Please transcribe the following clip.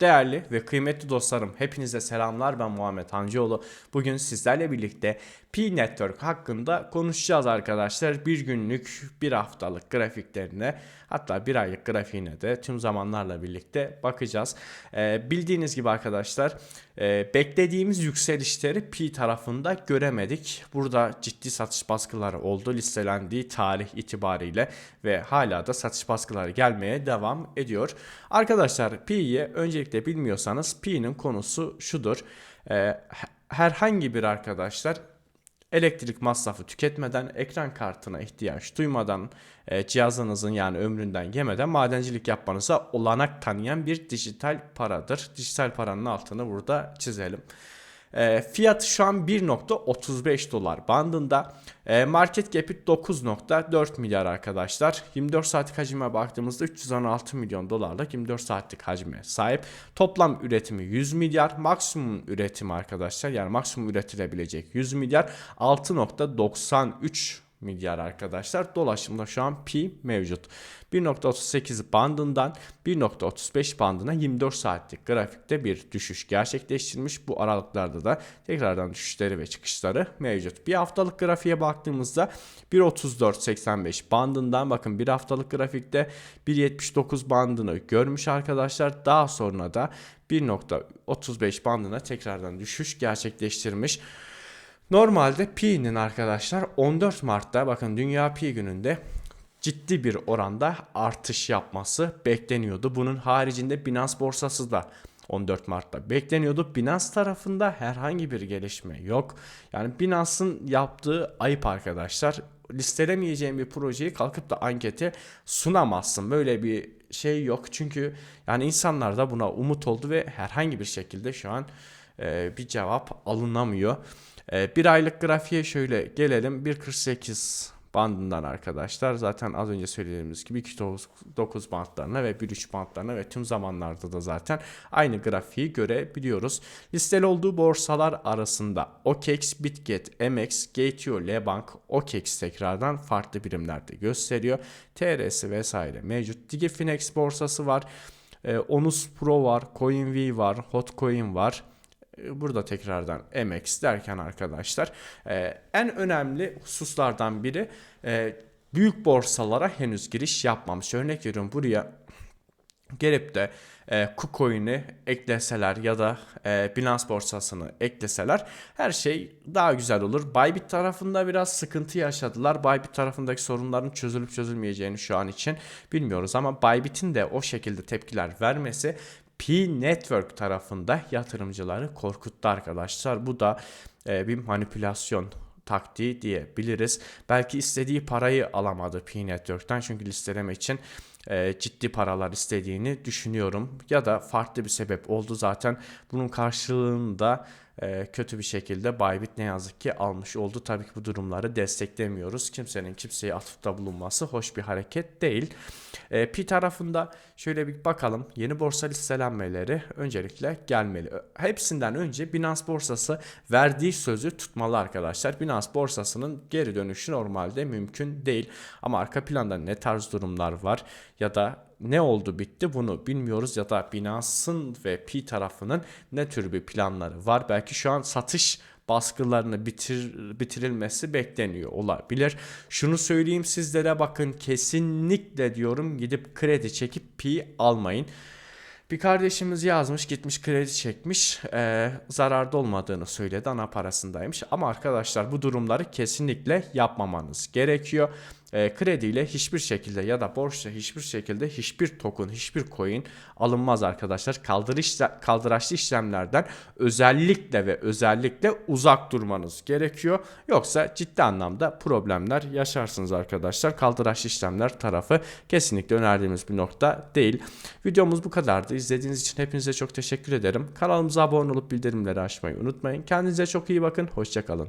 Değerli ve kıymetli dostlarım, hepinize selamlar. Ben Muhammed Hancıoğlu. Bugün sizlerle birlikte Pi Network hakkında konuşacağız arkadaşlar. Bir günlük, bir haftalık grafiklerine, hatta bir aylık grafiğine de tüm zamanlarla birlikte bakacağız. Ee, bildiğiniz gibi arkadaşlar, e, beklediğimiz yükselişleri Pi tarafında göremedik. Burada ciddi satış baskıları oldu listelendiği tarih itibariyle ve hala da satış baskıları gelmeye devam ediyor. Arkadaşlar Pi'yi öncelikle bilmiyorsanız Pi'nin konusu şudur. Ee, herhangi bir arkadaşlar elektrik masrafı tüketmeden, ekran kartına ihtiyaç duymadan, e, cihazınızın yani ömründen yemeden madencilik yapmanıza olanak tanıyan bir dijital paradır. Dijital paranın altını burada çizelim. E, fiyatı şu an 1.35 dolar bandında. E, market cap'i 9.4 milyar arkadaşlar. 24 saatlik hacime baktığımızda 316 milyon dolarlık 24 saatlik hacme sahip. Toplam üretimi 100 milyar. Maksimum üretimi arkadaşlar yani maksimum üretilebilecek 100 milyar 6.93 milyar arkadaşlar. Dolaşımda şu an pi mevcut. 1.38 bandından 1.35 bandına 24 saatlik grafikte bir düşüş gerçekleştirmiş. Bu aralıklarda da tekrardan düşüşleri ve çıkışları mevcut. Bir haftalık grafiğe baktığımızda 1.34.85 bandından bakın bir haftalık grafikte 1.79 bandını görmüş arkadaşlar. Daha sonra da 1.35 bandına tekrardan düşüş gerçekleştirmiş. Normalde Pi'nin arkadaşlar 14 Mart'ta bakın Dünya Pi gününde ciddi bir oranda artış yapması bekleniyordu. Bunun haricinde Binance borsası da 14 Mart'ta bekleniyordu. Binance tarafında herhangi bir gelişme yok. Yani Binance'ın yaptığı ayıp arkadaşlar. Listelemeyeceğin bir projeyi kalkıp da ankete sunamazsın. Böyle bir şey yok. Çünkü yani insanlar da buna umut oldu ve herhangi bir şekilde şu an e, bir cevap alınamıyor. E, bir aylık grafiğe şöyle gelelim. 1.48 bandından arkadaşlar. Zaten az önce söylediğimiz gibi 2.9 bantlarına ve 1.3 bantlarına ve tüm zamanlarda da zaten aynı grafiği görebiliyoruz. Listeli olduğu borsalar arasında OKEX, Bitget, MX, Gateo, Lebank, OKEX tekrardan farklı birimlerde gösteriyor. TRS vesaire mevcut. Digifinex borsası var. E, Onus Pro var, CoinV var, Hotcoin var. E, burada tekrardan MX derken arkadaşlar e, en önemli hususlardan biri e, büyük borsalara henüz giriş yapmamış. Örnek veriyorum buraya gelip de e, KuCoin'i ekleseler ya da e, Binance borsasını ekleseler her şey daha güzel olur. Bybit tarafında biraz sıkıntı yaşadılar. Bybit tarafındaki sorunların çözülüp çözülmeyeceğini şu an için bilmiyoruz ama Bybit'in de o şekilde tepkiler vermesi P Network tarafında yatırımcıları korkuttu arkadaşlar. Bu da e, bir manipülasyon taktiği diyebiliriz. Belki istediği parayı alamadı P Network'ten çünkü listeleme için ciddi paralar istediğini düşünüyorum. Ya da farklı bir sebep oldu zaten. Bunun karşılığında e, kötü bir şekilde Bybit ne yazık ki almış oldu. Tabii ki bu durumları desteklemiyoruz. Kimsenin kimseye atıfta bulunması hoş bir hareket değil. E, Pi tarafında şöyle bir bakalım. Yeni borsa listelenmeleri öncelikle gelmeli. Hepsinden önce Binance borsası verdiği sözü tutmalı arkadaşlar. Binance borsasının geri dönüşü normalde mümkün değil. Ama arka planda ne tarz durumlar var ya da ne oldu bitti bunu bilmiyoruz ya da Binance'ın ve Pi tarafının ne tür bir planları var. Belki şu an satış baskılarını bitir, bitirilmesi bekleniyor olabilir. Şunu söyleyeyim sizlere bakın kesinlikle diyorum gidip kredi çekip pi almayın. Bir kardeşimiz yazmış gitmiş kredi çekmiş e, zararda olmadığını söyledi ana parasındaymış ama arkadaşlar bu durumları kesinlikle yapmamanız gerekiyor e, krediyle hiçbir şekilde ya da borçla hiçbir şekilde hiçbir token, hiçbir coin alınmaz arkadaşlar. Kaldırış, kaldıraçlı işlemlerden özellikle ve özellikle uzak durmanız gerekiyor. Yoksa ciddi anlamda problemler yaşarsınız arkadaşlar. Kaldıraçlı işlemler tarafı kesinlikle önerdiğimiz bir nokta değil. Videomuz bu kadardı. İzlediğiniz için hepinize çok teşekkür ederim. Kanalımıza abone olup bildirimleri açmayı unutmayın. Kendinize çok iyi bakın. Hoşçakalın.